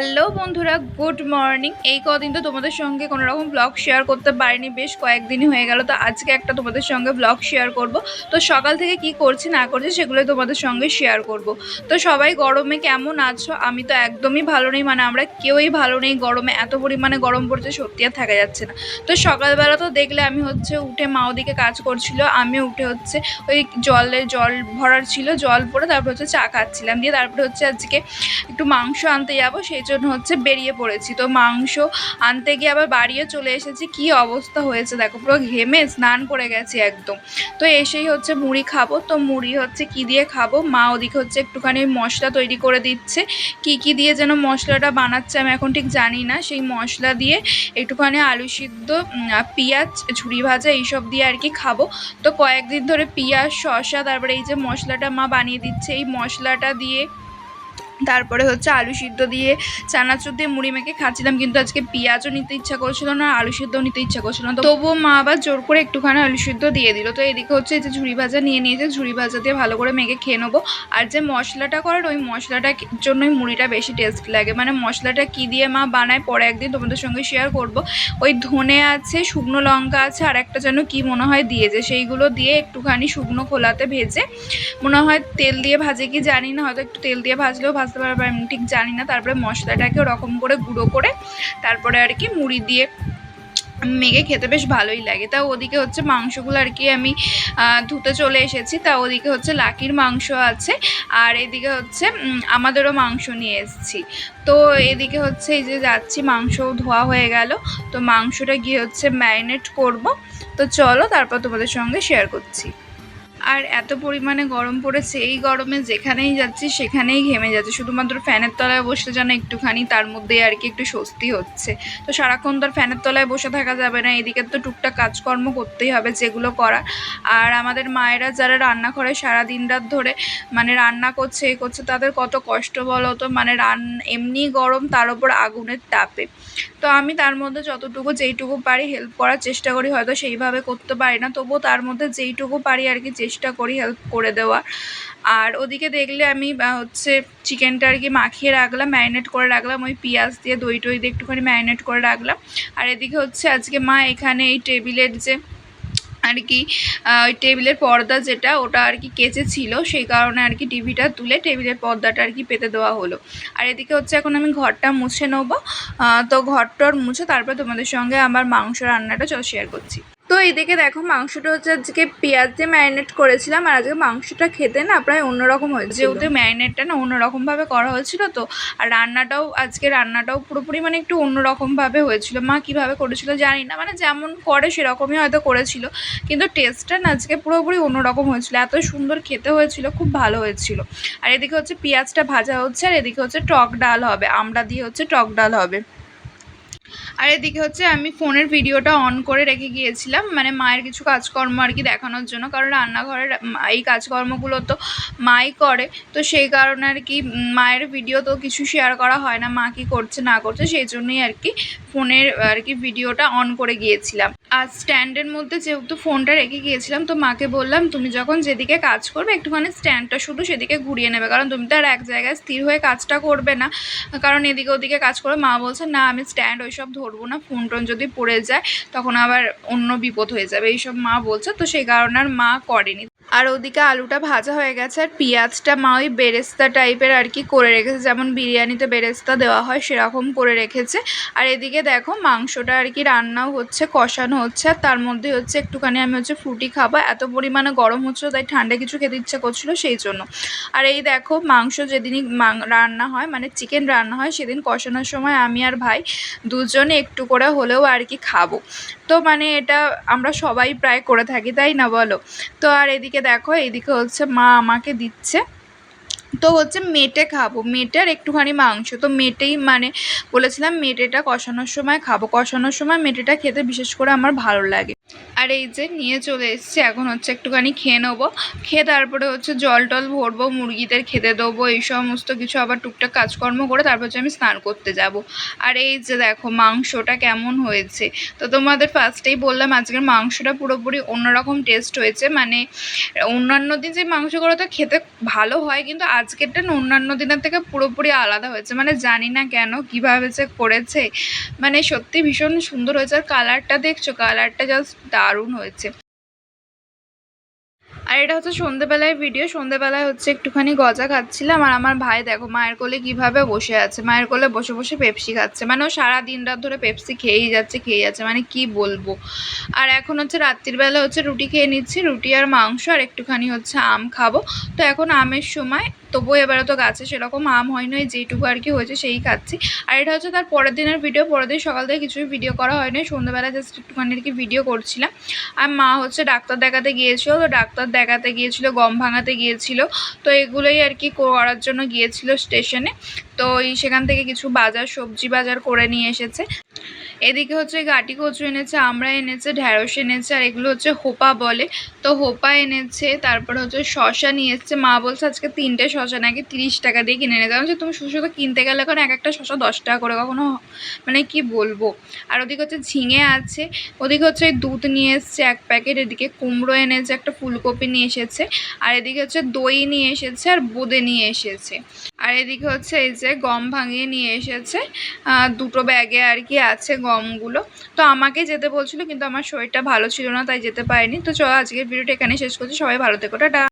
Hello বন্ধুরা, good morning. এই কদিন তো তোমাদের সঙ্গে কোনো রকম ব্লগ শেয়ার করতে পারিনি, বেশ কয়েকদিনই হয়ে গেল। তো আজকে একটা তোমাদের সঙ্গে ব্লগ শেয়ার করব। তো সকাল থেকে কি করছি, না করছি, সেগুলোই তোমাদের সঙ্গে শেয়ার করব। তো সবাই গরমে কেমন আছো? আমি তো একদমই ভালো নেই মানে আমরা কেউই ভালো নেই গরমে। এত পরিমাণে গরম পড়ছে, সত্যি আর থাকা যাচ্ছে না। তো সকালবেলা তো দেখলে আমি হচ্ছে উঠে মা ওদিকে কাজ করছিল আমি উঠে হচ্ছে ওই জলে জল ভরার ছিল, জল পরে তারপর হচ্ছে চা খাচ্ছিলাম। দিয়ে তারপরে হচ্ছে আজকে একটু মাংস আনতে যাব, সেই জন্য হচ্ছে বেরিয়ে পড়েছি। তো মাংস আনতে গিয়ে আবার বাড়িও চলে এসেছি। কি অবস্থা হয়েছে দেখো, পুরো ঘেমে স্নান করে গেছি একদম। তো এসেই হচ্ছে মুড়ি খাব। তো মুড়ি হচ্ছে কি দিয়ে খাব? মা ওদিকে হচ্ছে একটুখানি মশলা তৈরি করে দিচ্ছে। কি কি দিয়ে যেন মশলাটা বানাচ্ছে আমি এখন ঠিক জানি না। সেই মশলা দিয়ে একটুখানি আলু সিদ্ধ পেঁয়াজ ঝুড়ি ভাজা এইসব দিয়ে আর কি খাব। তো কয়েকদিন ধরে পেঁয়াজ, শসা, তারপরে এই যে মশলাটা মা বানিয়ে দিচ্ছে, এই মশলাটা দিয়ে তারপরে হচ্ছে আলু সিদ্ধ দিয়ে চানাচুর দিয়ে মুড়ি মেখে খাচ্ছিলাম, কিন্তু আজকে পেঁয়াজও নিতে ইচ্ছা করছিল না, আলু সিদ্ধও নিতে ইচ্ছা করছিল না। তবুও মা আবার জোর করে একটুখানি আলু সিদ্ধ দিয়ে দিল। তো এদিকে হচ্ছে এই যে ঝুড়ি ভাজা নিয়ে নিয়েছে ঝুড়ি ভাজা দিয়ে ভালো করে মেখে খেয়ে নেব। আর যে মশলাটা করার, ওই মশলাটার জন্যই মুড়িটা বেশি টেস্ট লাগে। মানে মশলাটা কি দিয়ে মা বানায়, পরে একদিন তোমাদের সঙ্গে শেয়ার করব। ওই ধনে আছে, শুকনো লঙ্কা আছে, আর একটা যেন কি মনে হয় দিয়েছে সেইগুলো দিয়ে একটুখানি শুকনো খোলাতে ভেজে, মনে হয় তেল দিয়ে ভাজে কি জানি না, হয়তো একটু তেল দিয়ে ভাজলেও ভাজতে পারবে আমি ঠিক জানি না। তারপরে মশলাটাকে ওরকম করে গুঁড়ো করে তারপরে আর কি মুড়ি দিয়ে মেখে খেতে বেশ ভালোই লাগে। তা ওদিকে হচ্ছে মাংসগুলো আর কি আমি ধুতে চলে এসেছি। তা ওদিকে হচ্ছে লাকির মাংস আছে। আর এদিকে হচ্ছে আমাদেরও মাংস নিয়ে এসেছি। তো এদিকে হচ্ছে এই যে যাচ্ছি মাংস ধোয়া হয়ে গেল। তো মাংসটা গিয়ে হচ্ছে ম্যারিনেট করব। তো চলো, তারপর তোমাদের সঙ্গে শেয়ার করছি। আর এত পরিমাণে গরম পড়েছে, এই গরমে যেখানেই যাচ্ছি সেখানেই ঘেমে যাচ্ছে। শুধুমাত্র ফ্যানের তলায় বসলে যেন একটুখানি তার মধ্যে আর কি একটু স্বস্তি হচ্ছে। তো সারাক্ষণ তো আর ফ্যানের তলায় বসে থাকা যাবে না, এদিকে তো টুকটাক কাজকর্ম করতেই হবে যেগুলো করার। আর আমাদের মায়েরা যারা রান্না করে সারা দিন রাত ধরে মানে রান্না করছে, এ করছে, তাদের কত কষ্ট বলো তো? মানে রান, এমনি গরম, তার উপর আগুনের তাপে। তো আমি তার মধ্যে যতটুকু যেইটুকু পারি হেল্প করার চেষ্টা করি, হয়তো সেইভাবে করতে পারি না, তবুও তার মধ্যে যেইটুকু পারি আর কি চেষ্টা করি হেল্প করে দেওয়ার। আর ওদিকে দেখলে আমি হচ্ছে চিকেনটা আর কি মাখিয়ে রাখলাম ম্যারিনেট করে রাখলাম, ওই পেঁয়াজ দিয়ে দই টই দিয়ে একটুখানি ম্যারিনেট করে রাখলাম। আর এদিকে হচ্ছে আজকে মা এখানে এই টেবিলের যে আর কি ওই টেবিলের পর্দা যেটা, ওটা আর কি কেচে ছিল সেই কারণে আর কি টিভিটা তুলে টেবিলের পর্দাটা আর কি পেতে দেওয়া হলো। আর এদিকে হচ্ছে এখন আমি ঘরটা মুছে নেব। তো ঘরটর মুছে তারপর তোমাদের সঙ্গে আমার মাংস রান্নাটা চল শেয়ার করছি। তো এইদিকে দেখো মাংসটা হচ্ছে আজকে পেঁয়াজ দিয়ে ম্যারিনেট করেছিলাম, আর আজকে মাংসটা খেতে না প্রায় অন্যরকম হয়েছে যেহেতু ম্যারিনেটটা না অন্যরকমভাবে করা হয়েছিল তো, আর রান্নাটাও, আজকে রান্নাটাও পুরোপুরি মানে একটু অন্যরকমভাবে হয়েছিল। মা কীভাবে করেছিল জানি না মানে যেমন করে সেরকমই হয়তো করেছিল, কিন্তু টেস্টটা না আজকে পুরোপুরি অন্যরকম হয়েছিল। এত সুন্দর খেতে হয়েছিল, খুব ভালো হয়েছিল। আর এদিকে হচ্ছে পেঁয়াজটা ভাজা হচ্ছে, আর এদিকে হচ্ছে টক ডাল হবে, আমড়া দিয়ে হচ্ছে টক ডাল হবে। আর এদিকে হচ্ছে আমি ফোনের ভিডিওটা অন করে রেখে গিয়েছিলাম মানে মায়ের কিছু কাজকর্ম আর কি দেখানোর জন্য, কারণ রান্নাঘরের এই কাজকর্মগুলো তো মাই করে, তো সেই কারণে আর কি মায়ের ভিডিও তো কিছু শেয়ার করা হয় না, মা কি করছে না করছে, সেই জন্যই আর কি ফোনের আর কি ভিডিওটা অন করে গিয়েছিলাম। আর স্ট্যান্ডের মধ্যে যেহেতু ফোনটা রেখে গিয়েছিলাম, তো মাকে বললাম, তুমি যখন যেদিকে কাজ করবে, একটুখানি স্ট্যান্ডটা শুধু সেদিকে ঘুরিয়ে নেবে। কারণ তুমি তো আর এক জায়গায় স্থির হয়ে কাজটা করবে না। কারণ এদিকে ওদিকে কাজ করে। মা বলছে, না, আমি স্ট্যান্ড ওইসব ধরবো না। ফোন টোন যদি পড়ে যায়, তখন আবার অন্য বিপদ হয়ে যাবে। এইসব মা বলছে, তো সেই কারণে আর মা করেনি। আর ওদিকে আলুটা ভাজা হয়ে গেছে আর পেঁয়াজটা মা ওই বেরেস্তা টাইপের আর কি করে রেখেছে। যেমন বিরিয়ানিতে বেরেস্তা দেওয়া হয় সেরকম করে রেখেছে। আর এদিকে দেখো মাংসটা আর কি রান্নাও হচ্ছে, কষানো হচ্ছে। আর তার মধ্যে হচ্ছে একটুখানি আমি হচ্ছে ফ্রুটি খাব। এত পরিমাণে গরম হচ্ছিল তাই ঠান্ডা কিছু খেতে ইচ্ছা করছিল সেই জন্য। আর এই দেখো মাংস যেদিনই রান্না হয় মানে চিকেন রান্না হয়, সেদিন কষানোর সময় আমি আর ভাই দুজনে একটু করে হলেও আর কি খাব। তো মানে এটা আমরা সবাই প্রায় করে থাকি, তাই না বলো? তো আর এদিকে দেখো, এদিকে হচ্ছে মা আমাকে দিচ্ছে। তো হচ্ছে মেটে খাব মেটে আর একটুখানি মাংস। তো মেটেই মানে বলেছিলাম মেটেটা কষানোর সময় খাব। কষানোর সময় মেটেটা খেতে বিশেষ করে আমার ভালো লাগে। আর এই যে নিয়ে চলে এসেছি, এখন হচ্ছে একটুখানি খেয়ে নেব। খেয়ে তারপরে হচ্ছে জল টল ভরবো, মুরগিদের খেতে দেবো, এই সমস্ত কিছু আবার টুকটাক কাজকর্ম করে তারপর হচ্ছে আমি স্নান করতে যাব। আর এই যে দেখো মাংসটা কেমন হয়েছে। তো তোমাদের ফার্স্টেই বললাম আজকের মাংসটা পুরোপুরি অন্যরকম টেস্ট হয়েছে। মানে অন্যান্য দিন যে মাংসগুলো তো খেতে ভালো হয়, কিন্তু আজকেরটা না অন্যান্য দিনের থেকে পুরোপুরি আলাদা হয়েছে। মানে জানি না কেন, কীভাবে যে করেছে। মানে সত্যি ভীষণ সুন্দর হয়েছে। আর কালারটা দেখছ? কালারটা জাস্ট দারুণ হয়েছে। আর এটা হচ্ছে সন্ধেবেলায় ভিডিও সন্ধেবেলায় হচ্ছে একটুখানি গজা খাচ্ছিলাম আর আমার ভাই দেখো মায়ের কোলে কীভাবে বসে আছে, মায়ের কোলে বসে বসে পেপসি খাচ্ছে মানে ও সারা দিন রাত ধরে পেপসি খেয়েই যাচ্ছে খেয়ে যাচ্ছে মানে কি বলব? আর এখন হচ্ছে রাত্রির বেলা হচ্ছে রুটি খেয়ে নিচ্ছি, রুটি আর মাংস আর একটুখানি হচ্ছে আম খাব। তো এখন আমের সময়, তবুও এবারে তো গাছে সেরকম আম হয়নি, ওই যেইটুকু আর কি হয়েছে সেই খাচ্ছি। আর এটা হচ্ছে তার পরের দিনের ভিডিও পরের দিন সকাল থেকে কিছুই ভিডিও করা হয়নি সন্ধ্যাবেলা জাস্ট একটুখানি আর কি ভিডিও করছিলাম। আর মা হচ্ছে ডাক্তার দেখাতে গিয়েছিল, তো ডাক্তার দেখাতে গিয়েছিল গম ভাঙাতে গিয়েছিল। তো এগুলোই আর কি করার জন্য গিয়েছিল স্টেশনে তো সেখান থেকে কিছু বাজার, সবজি বাজার করে নিয়ে এসেছে। এদিকে হচ্ছে গাটি কচু এনেছে, আমরা এনেছে, ঢ্যাঁড়স এনেছে, আর এগুলো হচ্ছে হোপা বলে। তো হোপা এনেছে, তারপর হচ্ছে শশা নিয়ে এসছে। মা বলছে আজকে তিনটে শশা নাকি তিরিশ টাকা দিয়ে কিনে নিতে আমি তুমি শুধু শুধু কিনতে গেলে এখন এক একটা শশা দশ টাকা করে, কখনো মানে কি বলব? আর ওদিকে হচ্ছে ঝিঙে আছে, ওদিকে হচ্ছে দুধ নিয়ে এসছে এক প্যাকেট, এদিকে কুমড়ো এনেছে, একটা ফুলকপি নিয়ে এসেছে, আর এদিকে হচ্ছে দই নিয়ে এসেছে, আর বোঁদে নিয়ে এসেছে। আর এদিকে হচ্ছে এই যে গম ভাঙিয়ে নিয়ে এসেছে। দুটো ব্যাগে আর কি আছে গমগুলো। তো আমাকে যেতে বলছিল, কিন্তু আমার শরীরটা ভালো ছিল না, তাই যেতে পারিনি। তো চলো, আজকের ভিডিওটা এখানে শেষ করছি। সবাই ভালো থেকো, টাটা।